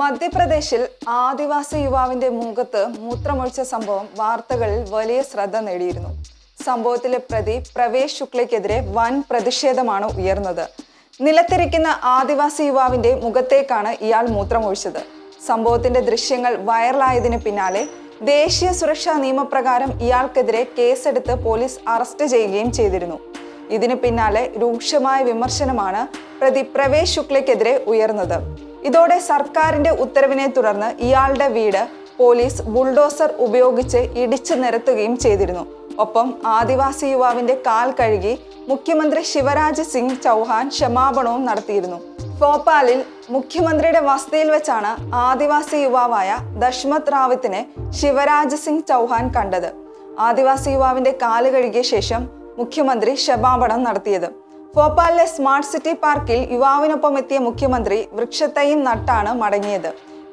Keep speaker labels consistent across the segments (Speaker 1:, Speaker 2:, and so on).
Speaker 1: മധ്യപ്രദേശിൽ ആദിവാസി യുവാവിന്റെ മുഖത്ത് മൂത്രമൊഴിച്ച സംഭവം വാർത്തകളിൽ വലിയ ശ്രദ്ധ നേടിയിരുന്നു. സംഭവത്തിലെ പ്രതി പ്രവേശ് ശുക്ലയ്ക്കെതിരെ വൻ പ്രതിഷേധമാണ് ഉയർന്നത്. നിലത്തിരിക്കുന്ന ആദിവാസി യുവാവിന്റെ മുഖത്തേക്കാണ് ഇയാൾ മൂത്രമൊഴിച്ചത്. സംഭവത്തിന്റെ ദൃശ്യങ്ങൾ വൈറലായതിനു പിന്നാലെ ദേശീയ സുരക്ഷാ നിയമപ്രകാരം ഇയാൾക്കെതിരെ കേസെടുത്ത് പോലീസ് അറസ്റ്റ് ചെയ്യുകയും ചെയ്തിരുന്നു. ഇതിന് പിന്നാലെ രൂക്ഷമായ വിമർശനമാണ് പ്രതി പ്രവേശ് ശുക്ലയ്ക്കെതിരെ ഉയർന്നത്. ഇതോടെ സർക്കാരിന്റെ ഉത്തരവിനെ തുടർന്ന് ഇയാളുടെ വീട് പോലീസ് ബുൾഡോസർ ഉപയോഗിച്ച് ഇടിച്ചു നിരത്തുകയും ചെയ്തിരുന്നു. ഒപ്പം ആദിവാസി യുവാവിന്റെ കാൽ കഴുകി മുഖ്യമന്ത്രി ശിവരാജ് സിംഗ് ചൗഹാൻ ക്ഷമാപണവും നടത്തിയിരുന്നു. ഭോപ്പാലിൽ മുഖ്യമന്ത്രിയുടെ വസതിയിൽ വെച്ചാണ് ആദിവാസി യുവാവായ ദഷ്മത് റാവത്തിനെ ശിവരാജ് സിംഗ് ചൗഹാൻ കണ്ടത്. ആദിവാസി യുവാവിന്റെ കാൽ കഴുകിയ ശേഷം മുഖ്യമന്ത്രി ക്ഷമാപണം നടത്തിയത്. ഭോപ്പാലിലെ സ്മാർട്ട് സിറ്റി പാർക്കിൽ യുവാവിനൊപ്പം എത്തിയ മുഖ്യമന്ത്രി വൃക്ഷത്തൈയും നട്ടാണ് മടങ്ങിയത്.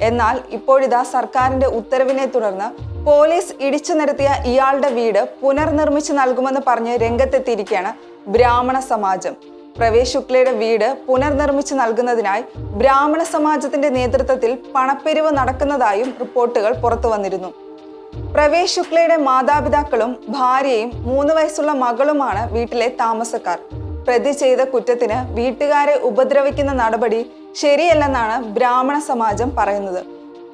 Speaker 1: എന്നാൽ ഇപ്പോഴിതാ സർക്കാരിന്റെ ഉത്തരവിനെ തുടർന്ന് പോലീസ് ഇടിച്ചു നിരത്തിയ ഇയാളുടെ വീട് പുനർനിർമ്മിച്ചു നൽകുമെന്ന് പറഞ്ഞ് രംഗത്തെത്തിയിരിക്കുകയാണ് ബ്രാഹ്മണ സമാജം. പ്രവേശ് ശുക്ലയുടെ വീട് പുനർനിർമ്മിച്ചു നൽകുന്നതിനായി ബ്രാഹ്മണ സമാജത്തിന്റെ നേതൃത്വത്തിൽ പണപ്പെരിവ് നടക്കുന്നതായും റിപ്പോർട്ടുകൾ പുറത്തു വന്നിരുന്നു പ്രവേശ് ശുക്ലയുടെ മാതാപിതാക്കളും ഭാര്യയും മൂന്ന് വയസ്സുള്ള മകളുമാണ് വീട്ടിലെ താമസക്കാർ. പ്രതി ചെയ്ത കുറ്റത്തിന് വീട്ടുകാരെ ഉപദ്രവിക്കുന്ന നടപടി ശരിയല്ലെന്നാണ് ബ്രാഹ്മണ സമാജം പറയുന്നത്.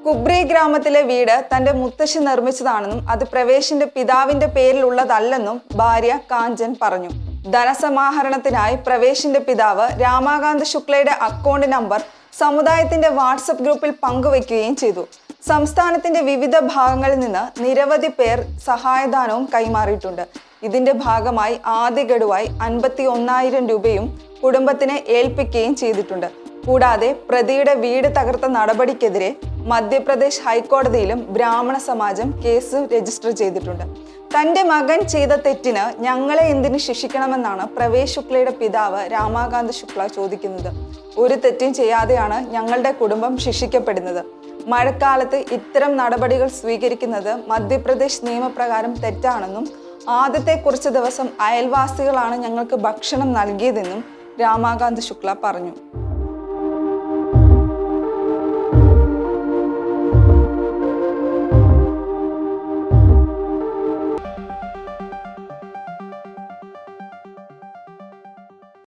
Speaker 1: കുബ്രി ഗ്രാമത്തിലെ വീട് തന്റെ മുത്തശ്ശി നിർമ്മിച്ചതാണെന്നും അത് പ്രവേശിന്റെ പിതാവിന്റെ പേരിലുള്ളതല്ലെന്നും ഭാര്യ കാഞ്ചൻ പറഞ്ഞു. ധനസമാഹരണത്തിനായി പ്രവേശിന്റെ പിതാവ് രാമാകാന്ത് ശുക്ലയുടെ അക്കൗണ്ട് നമ്പർ സമുദായത്തിന്റെ വാട്സപ്പ് ഗ്രൂപ്പിൽ പങ്കുവയ്ക്കുകയും ചെയ്തു. സംസ്ഥാനത്തിന്റെ വിവിധ ഭാഗങ്ങളിൽ നിന്ന് നിരവധി പേർ സഹായദാനവും കൈമാറിയിട്ടുണ്ട്. ഇതിന്റെ ഭാഗമായി ആദ്യ ഗഡുവായി അൻപത്തി ഒന്നായിരം രൂപയും കുടുംബത്തിന് ഏൽപ്പിക്കുകയും ചെയ്തിട്ടുണ്ട്. കൂടാതെ പ്രതിയുടെ വീട് തകർത്ത നടപടിക്കെതിരെ മധ്യപ്രദേശ് ഹൈക്കോടതിയിലും ബ്രാഹ്മണ സമാജം കേസ് രജിസ്റ്റർ ചെയ്തിട്ടുണ്ട്. തന്റെ മകൻ ചെയ്ത തെറ്റിന് ഞങ്ങളെ എന്തിനു ശിക്ഷിക്കണമെന്നാണ് പ്രവേശ് ശുക്ലയുടെ പിതാവ് രാമാകാന്ത് ശുക്ല ചോദിക്കുന്നത്. ഒരു തെറ്റും ചെയ്യാതെയാണ് ഞങ്ങളുടെ കുടുംബം ശിക്ഷിക്കപ്പെടുന്നത്. മഴക്കാലത്ത് ഇത്തരം നടപടികൾ സ്വീകരിക്കുന്നത് മധ്യപ്രദേശ് നിയമപ്രകാരം തെറ്റാണെന്നും ആദ്യത്തെ കുറച്ച് ദിവസം അയൽവാസികളാണ് ഞങ്ങൾക്ക് ഭക്ഷണം നൽകിയതെന്നും രാമാകാന്ത് ശുക്ല പറഞ്ഞു.